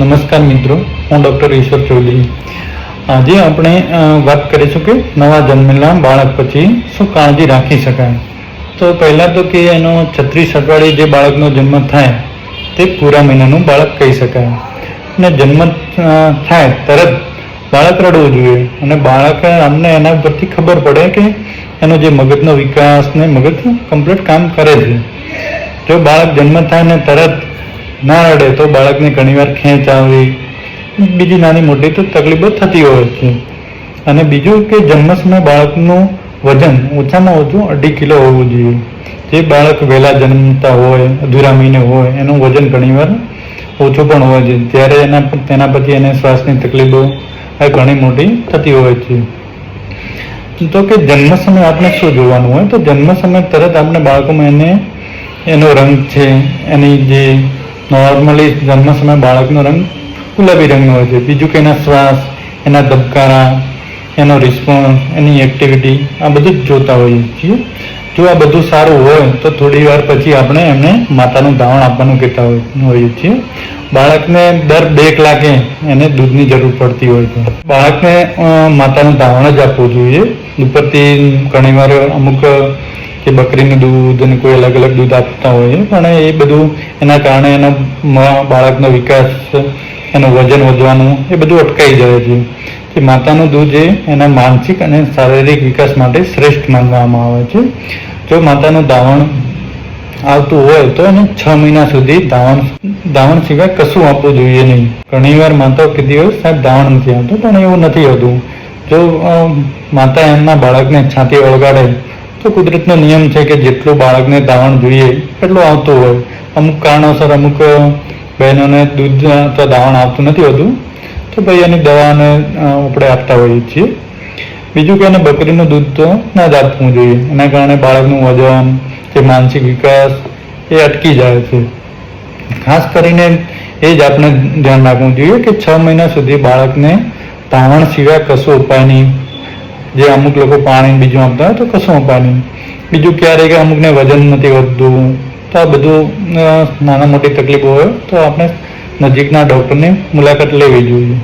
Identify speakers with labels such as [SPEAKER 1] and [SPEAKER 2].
[SPEAKER 1] નમસ્કાર મિત્રો, હું ડૉક્ટર ઈશ્વર ચૌધરી. આજે આપણે વાત કરીશું કે નવા જન્મેલા બાળક પછી શું કાળજી રાખી શકાય. તો પહેલાં તો કે એનો છત્રીસ અઠવાડિયે જે બાળકનો જન્મ થાય, તે પૂરા મહિનાનું બાળક કહી શકાય. અને જન્મ થાય તરત બાળક રડવું જોઈએ. અને બાળક અમને એના પરથી ખબર પડે કે એનો જે મગજનો વિકાસ ને મગજ કમ્પ્લીટ કામ કરે છે. જો બાળક જન્મ થાય ને તરત ના રડે તો બાળકને ઘણીવાર ખેંચ આવવી બીજી નાની મોટી તો તકલીફો થતી હોય છે. અને બીજું કે જન્મ સમયે બાળકનું વજન ઓછામાં ઓછું અઢી કિલો હોવું જોઈએ. જે બાળક વહેલા જન્મતા હોય, અધૂરા મહિને હોય, એનું વજન ઘણીવાર ઓછું પણ હોય છે. ત્યારે એના, તેના પછી એને શ્વાસની તકલીફો ઘણી મોટી થતી હોય છે. તો કે જન્મ સમયે આપણે શું જોવાનું હોય? તો જન્મ સમયે તરત આપણે બાળકોમાં એને, એનો રંગ છે, એની જે નોર્મલી જન્મ સમયે બાળકનો રંગ ગુલાબી રંગનો હોય છે. બીજું કે એના શ્વાસ, એના ધબકારા, એનો રિસ્પોન્સ એની એક્ટિવિટી આ બધું જ જોતા હોઈએ છીએ. જો આ બધું સારું હોય, તો થોડી વાર પછી આપણે એમને માતાનું ધાવણ આપવાનું કહેતા હોઈએ છીએ. બાળકને દર બે કલાકે એને દૂધની જરૂર પડતી હોય છે. બાળકને માતાનું ધાવણ જ આપવું જોઈએ. ઉપરથી ઘણીવાર અમુક કે બકરીનું દૂધ અને કોઈ અલગ અલગ દૂધ આપતા હોય પણ એ બધું એના કારણે એનો બાળકનો વિકાસ, એનું વજન વધવાનું એ બધું અટકાઈ જાય છે. કે માતાનું દૂધ એ એના માનસિક અને શારીરિક વિકાસ માટે શ્રેષ્ઠ માનવામાં આવે છે. જો માતાનું દાવણ આવતું હોય તો એને છ મહિના સુધી દાવણ દાવણ સિવાય કશું આપવું જોઈએ નહીં. ઘણીવાર માતાઓ કીધી હોય, સાહેબ, દાવણ નથી આવતું. પણ એવું નથી હોતું. જો માતા એમના બાળકને છાતી ઓળગાડે તો કુદરતનો નિયમ છે કે જેટલું બાળકને દાવણ જોઈએ એટલું આવતું હોય. અમુક કારણોસર અમુક બહેનોને દૂધ અથવા દાવણ આવતું નથી હોતું, તો ભાઈ એની દવાને આપણે આપતા હોઈએ છીએ. બીજું કે એને બકરીનું દૂધ તો ના જ આપવું જોઈએ. એના કારણે બાળકનું વજન, કે માનસિક વિકાસ એ અટકી જાય છે. ખાસ કરીને એ જ આપણે ધ્યાન રાખવું જોઈએ કે છ મહિના સુધી બાળકને ધાવણ સિવાય કશો ઉપાય નહીં. જે અમુક લોકો પાણી બીજું આપતા હોય તો કશું ઉપાય નહીં. બીજું ક્યારેક અમુકને વજન નથી વધતું. તો આ બધું નાના મોટી તકલીફો હોય તો આપણે નજીકના ડૉક્ટરની મુલાકાત લેવી જોઈએ.